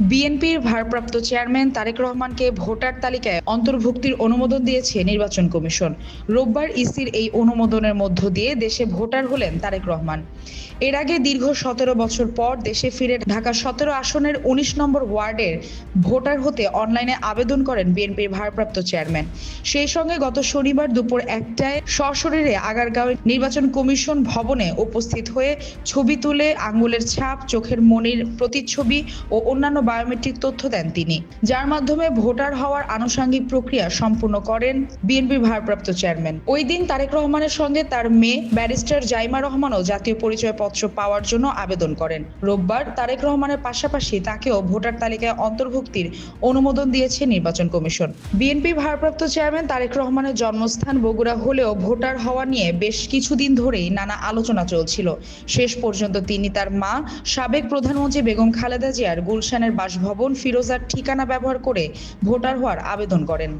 বিএনপির ভারপ্রাপ্ত চেয়ারম্যান তারেক রহমানকে ভোটার তালিকায় অন্তর্ভুক্তির অনুমোদন দিয়েছে নির্বাচন কমিশন। রোববার ইসির এই অনুমোদনের মধ্য দিয়ে দেশে ভোটার হলেন তারেক রহমান। এর আগে দীর্ঘ সতেরো বছর পর দেশে ফিরে ঢাকা সতেরো আসনের উনিশ নম্বর ওয়ার্ডের ভোটার হতে অনলাইনে আবেদন করেন বিএনপির ভারপ্রাপ্ত চেয়ারম্যান। সেই সঙ্গে গত শনিবার দুপুর একটায় সশরীরে আগারগাঁও নির্বাচন কমিশন ভবনে উপস্থিত হয়ে ছবি তুলে আঙ্গুলের ছাপ, চোখের মনির প্রতিচ্ছবি ও অন্যান্য বায়োমেট্রিক তথ্য দেন তিনি, যার মাধ্যমে ভোটার হওয়ার আনুষঙ্গিক প্রক্রিয়া সম্পূর্ণ করেন বিএনপির ভারপ্রাপ্ত চেয়ারম্যান। ওই দিন তারেক রহমানের সঙ্গে তার মেয়ে ব্যারিস্টার জাইমা রহমানও জাতীয় পরিচয়পত্র পাওয়ার জন্য আবেদন করেন। রোববার তারেক রহমানের পাশাপাশি তাকেও ভোটার তালিকায় অন্তর্ভুক্তির অনুমোদন দিয়েছে নির্বাচন কমিশন। বিএনপি ভারপ্রাপ্ত চেয়ারম্যান তারেক রহমানের জন্মস্থান বগুড়া হলেও ভোটার হওয়া নিয়ে বেশ কিছুদিন ধরেই নানা আলোচনা চলছিল। শেষ পর্যন্ত তিনি তার মা, সাবেক প্রধানমন্ত্রী বেগম খালেদা জিয়ার গুলশানের বাসভবন ফিরোজার ঠিকানা ব্যবহার করে ভোটার হওয়ার আবেদন করেন।